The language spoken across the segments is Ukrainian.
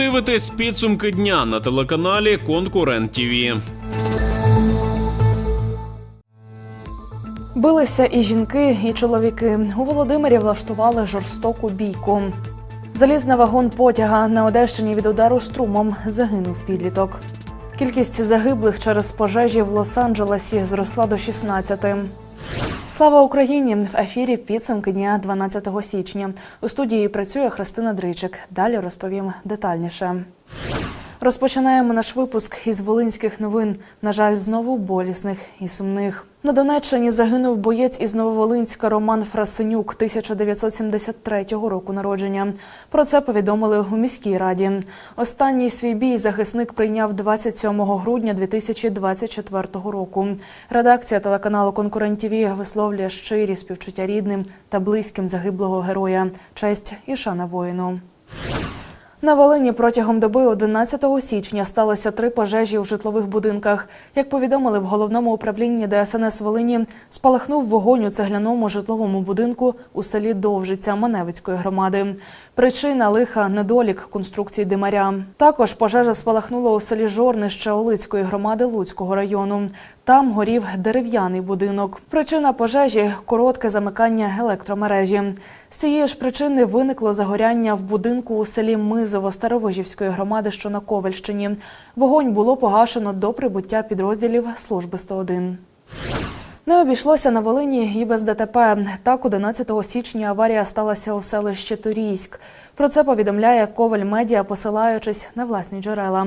дивитесь підсумки дня на телеканалі Конкурент ТІВІ. Билися і жінки, і чоловіки. У Володимирі влаштували жорстоку бійку. Залізний вагон потяга на Одещині від удару струмом загинув підліток. Кількість загиблих через пожежі в Лос-Анджелесі зросла до 16. Слава Україні! В ефірі підсумки дня 12 січня. У студії працює Христина Дричик. Далі розповім детальніше. Розпочинаємо наш випуск із волинських новин. На жаль, знову болісних і сумних. На Донеччині загинув боєць із Нововолинська Роман Фрасенюк 1973 року народження. Про це повідомили у міській раді. Останній свій бій захисник прийняв 27 грудня 2024 року. Редакція телеканалу Конкурент ТІВІ висловлює щирі співчуття рідним та близьким загиблого героя. Честь і шана воїну. На Волині протягом доби 11 січня сталося три пожежі у житлових будинках. Як повідомили в головному управлінні ДСНС Волині, спалахнув вогонь у цегляному житловому будинку у селі Довжиця Маневицької громади. Причина лиха недолік конструкції димаря. Також пожежа спалахнула у селі Жорнище Олицької громади Луцького району. Там горів дерев'яний будинок. Причина пожежі коротке замикання електромережі. З цієї ж причини виникло загоряння в будинку у селі Мизово Старовижівської громади, що на Ковальщині. Вогонь було погашено до прибуття підрозділів служби 101. Не обійшлося на Волині і без ДТП. Так, 11 січня аварія сталася у селищі Турійськ. Про це повідомляє Коваль Медіа, посилаючись на власні джерела.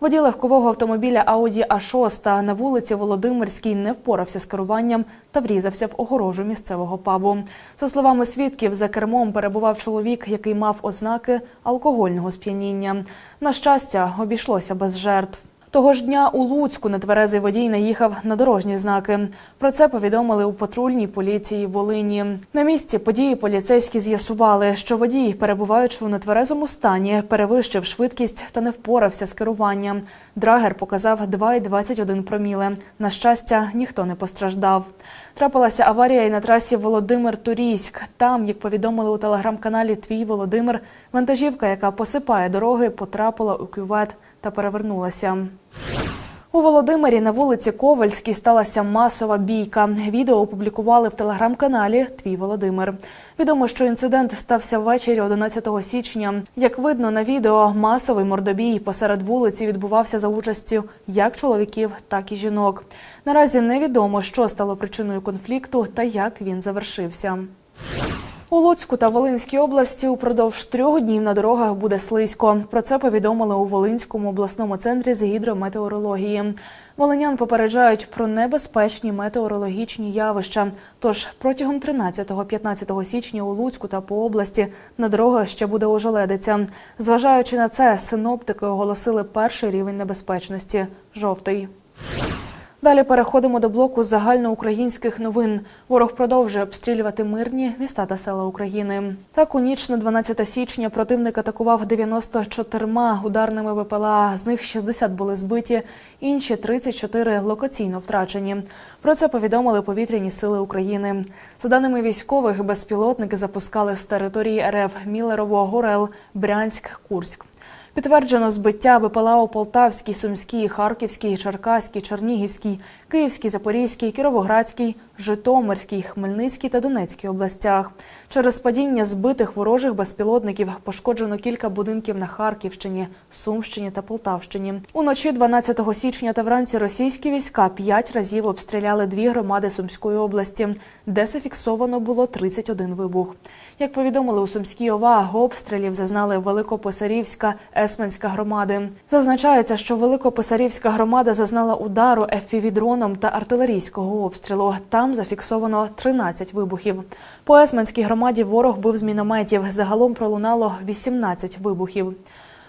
Водій легкового автомобіля Ауді А6 на вулиці Володимирській не впорався з керуванням та врізався в огорожу місцевого пабу. За словами свідків, за кермом перебував чоловік, який мав ознаки алкогольного сп'яніння. На щастя, обійшлося без жертв. Того ж дня у Луцьку нетверезий водій наїхав на дорожні знаки. Про це повідомили у патрульній поліції Волині. На місці події поліцейські з'ясували, що водій, перебуваючи у нетверезому стані, перевищив швидкість та не впорався з керуванням. Драгер показав 2,21 проміле. На щастя, ніхто не постраждав. Трапилася аварія і на трасі Володимир-Турійськ. Там, як повідомили у телеграм-каналі Твій Володимир, вантажівка, яка посипає дороги, потрапила у кювет та перевернулася. У Володимирі на вулиці Ковальській сталася масова бійка. Відео опублікували в телеграм-каналі Твій Володимир. Відомо, що інцидент стався ввечері 11 січня. Як видно на відео, масовий мордобій посеред вулиці відбувався за участю як чоловіків, так і жінок. Наразі невідомо, що стало причиною конфлікту та як він завершився. У Луцьку та Волинській області упродовж трьох днів на дорогах буде слизько. Про це повідомили у Волинському обласному центрі з гідрометеорології. Волинян попереджають про небезпечні метеорологічні явища. Тож протягом 13-15 січня у Луцьку та по області на дорогах ще буде ожеледиця. Зважаючи на це, синоптики оголосили перший рівень небезпечності жовтий. Далі переходимо до блоку загальноукраїнських новин. Ворог продовжує обстрілювати мирні міста та села України. Так, у ніч на 12 січня противник атакував 94 ударними ВПЛА. З них 60 були збиті, інші 34 локаційно втрачені. Про це повідомили повітряні сили України. За даними військових, безпілотники запускали з території РФ Мілерово, Горел, Брянськ, Курськ. Підтверджено збиття БПЛА Полтавській, Сумській, Харківській, Черкаській, Чернігівській, Київській, Запорізькій, Кіровоградській, Житомирській, Хмельницькій та Донецькій областях. Через падіння збитих ворожих безпілотників пошкоджено кілька будинків на Харківщині, Сумщині та Полтавщині. Уночі 12 січня та вранці російські війська п'ять разів обстріляли дві громади Сумської області, де зафіксовано було 31 вибух. Як повідомили у Сумській ОВА, обстрілів зазнали Великописарівська, Есменська громади. Зазначається, що Великописарівська громада зазнала удару ФПВ-дроном та артилерійського обстрілу. Там зафіксовано 13 вибухів. По Есменській громаді ворог бив з мінометів. Загалом пролунало 18 вибухів.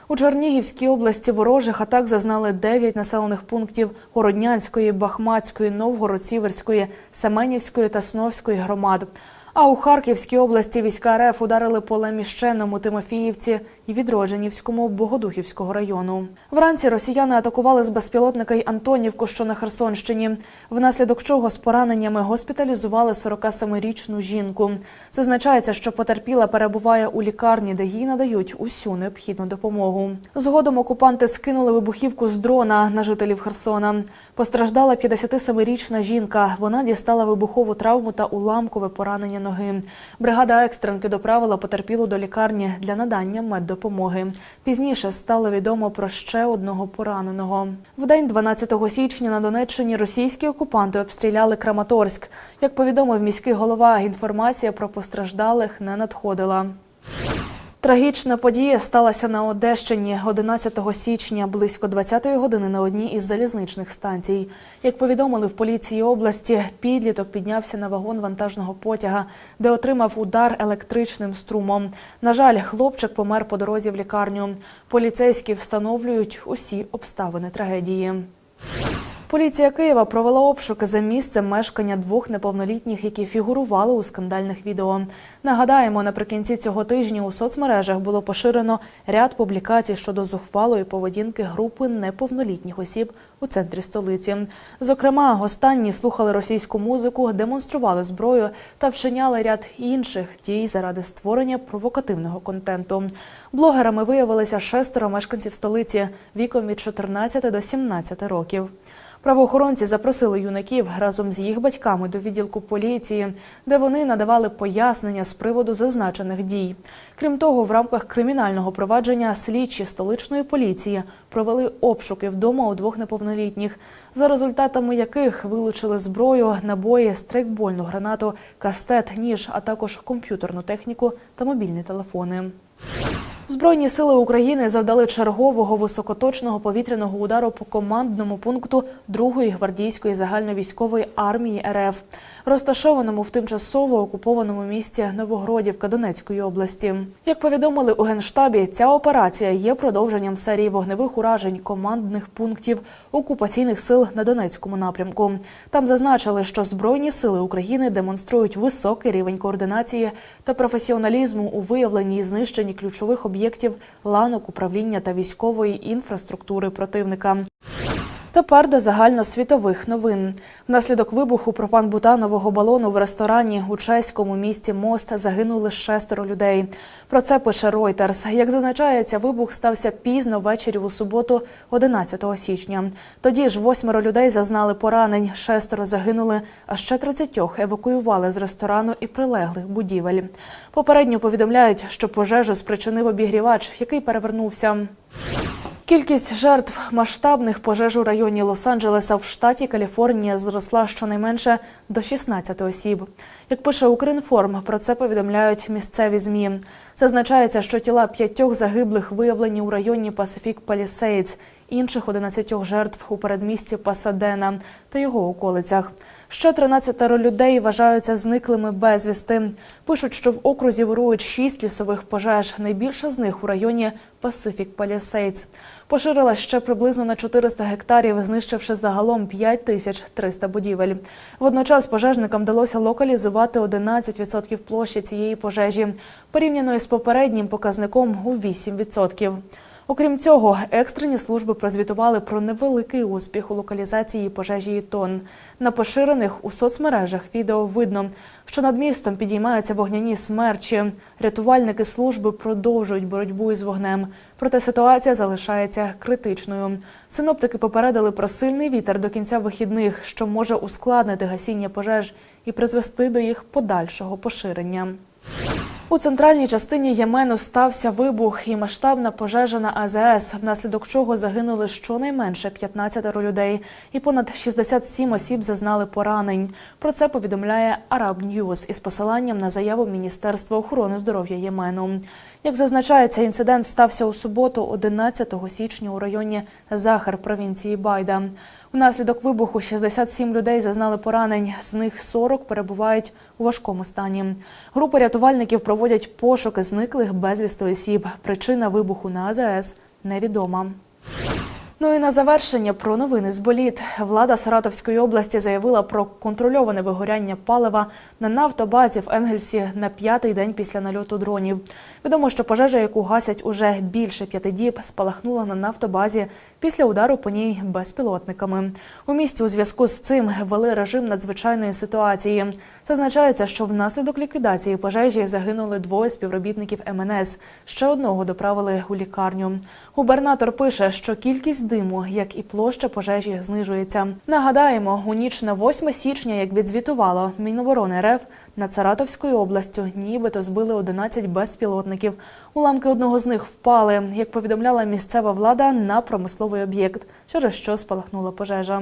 У Чернігівській області ворожих атак зазнали 9 населених пунктів Городнянської, Бахмацької, Новгород-Сіверської, Семенівської та Сновської громад. А у Харківській області війська РФ ударили по Леміщеному, Тимофіївці, і Відродженівському Богодухівського району. Вранці росіяни атакували з безпілотника й Антонівку, що на Херсонщині, внаслідок чого з пораненнями госпіталізували 47-річну жінку. Зазначається, що потерпіла перебуває у лікарні, де їй надають усю необхідну допомогу. Згодом окупанти скинули вибухівку з дрона на жителів Херсона. Постраждала 57-річна жінка. Вона дістала вибухову травму та уламкове поранення ноги. Бригада екстренки доправила потерпілу до лікарні для надання меддопомоги. Пізніше стало відомо про ще одного пораненого. В день 12 січня на Донеччині російські окупанти обстріляли Краматорськ. Як повідомив міський голова, інформація про постраждалих не надходила. Трагічна подія сталася на Одещині 11 січня близько 20-ї години на одній із залізничних станцій. Як повідомили в поліції області, підліток піднявся на вагон вантажного потяга, де отримав удар електричним струмом. На жаль, хлопчик помер по дорозі в лікарню. Поліцейські встановлюють усі обставини трагедії. Поліція Києва провела обшуки за місцем мешкання двох неповнолітніх, які фігурували у скандальних відео. Нагадаємо, наприкінці цього тижня у соцмережах було поширено ряд публікацій щодо зухвалої поведінки групи неповнолітніх осіб у центрі столиці. Зокрема, останні слухали російську музику, демонстрували зброю та вчиняли ряд інших дій заради створення провокативного контенту. Блогерами виявилися шестеро мешканців столиці віком від 14 до 17 років. Правоохоронці запросили юнаків разом з їх батьками до відділку поліції, де вони надавали пояснення з приводу зазначених дій. Крім того, в рамках кримінального провадження слідчі столичної поліції провели обшуки вдома у двох неповнолітніх, за результатами яких вилучили зброю, набої, стрейкбольну гранату, кастет, ніж, а також комп'ютерну техніку та мобільні телефони. Збройні сили України завдали чергового високоточного повітряного удару по командному пункту 2-ї гвардійської загальновійськової армії РФ, розташованому в тимчасово окупованому місті Новогродівка Донецької області. Як повідомили у генштабі, ця операція є продовженням серії вогневих уражень командних пунктів окупаційних сил на Донецькому напрямку. Там зазначили, що збройні сили України демонструють високий рівень координації та професіоналізму у виявленні і знищенні ключових об'єктів ланок управління та військової інфраструктури противника. Тепер до загальносвітових новин. Внаслідок вибуху пропан-бутанового балону в ресторані у чеському місті Мост загинули шестеро людей. Про це пише Reuters. Як зазначається, вибух стався пізно ввечері у суботу, 11 січня. Тоді ж восьмеро людей зазнали поранень, шестеро загинули, а ще 30 евакуювали з ресторану і прилеглих будівель. Попередньо повідомляють, що пожежу спричинив обігрівач, який перевернувся. Кількість жертв масштабних пожеж у районі Лос-Анджелеса в штаті Каліфорнія зросла щонайменше до 16 осіб. Як пише Укрінформ, про це повідомляють місцеві змі. Зазначається, що тіла п'ятьох загиблих виявлені у районі Пасифік Палісейдс, інших 11 жертв у передмісті Пасадена та його околицях. Ще 13 людей вважаються зниклими безвісти. Пишуть, що в окрузі вирують шість лісових пожеж. Найбільша з них у районі Пасифік Палісейдс. Поширила ще приблизно на 400 гектарів, знищивши загалом 5300 будівель. Водночас пожежникам вдалося локалізувати 11% площі цієї пожежі, порівняно із попереднім показником у 8%. Окрім цього, екстрені служби прозвітували про невеликий успіх у локалізації пожежі Ітон. На поширених у соцмережах відео видно, що над містом підіймаються вогняні смерчі. Рятувальники служби продовжують боротьбу із вогнем, проте ситуація залишається критичною. Синоптики попередили про сильний вітер до кінця вихідних, що може ускладнити гасіння пожеж і призвести до їх подальшого поширення. У центральній частині Ємену стався вибух і масштабна пожежа на АЗС, внаслідок чого загинули щонайменше 15 людей, і понад 67 осіб зазнали поранень. Про це повідомляє Arab News із посиланням на заяву Міністерства охорони здоров'я Ємену. Як зазначається, інцидент стався у суботу, 11 січня, у районі Захар провінції Байда. Внаслідок вибуху 67 людей зазнали поранень, з них 40 перебувають у важкому стані. Групи рятувальників проводять пошуки зниклих безвісти осіб. Причина вибуху на АЗС невідома. Ну і на завершення про новини з боліт. Влада Саратовської області заявила про контрольоване вигоряння палива на нафтобазі в Енгельсі на п'ятий день після нальоту дронів. Відомо, що пожежа, яку гасять уже більше п'яти діб, спалахнула на нафтобазі після удару по ній безпілотниками. У місті у зв'язку з цим ввели режим надзвичайної ситуації. Зазначається, що внаслідок ліквідації пожежі загинули двоє співробітників МНС. Ще одного доправили у лікарню. Губернатор пише, що кількість диму, як і площа пожежі, знижується. Нагадаємо, у ніч на 8 січня, як відзвітувало Міноборони РФ, над Саратовською областю нібито збили 11 безпілотників. Уламки одного з них впали, як повідомляла місцева влада, на промисловий об'єкт, через що спалахнула пожежа.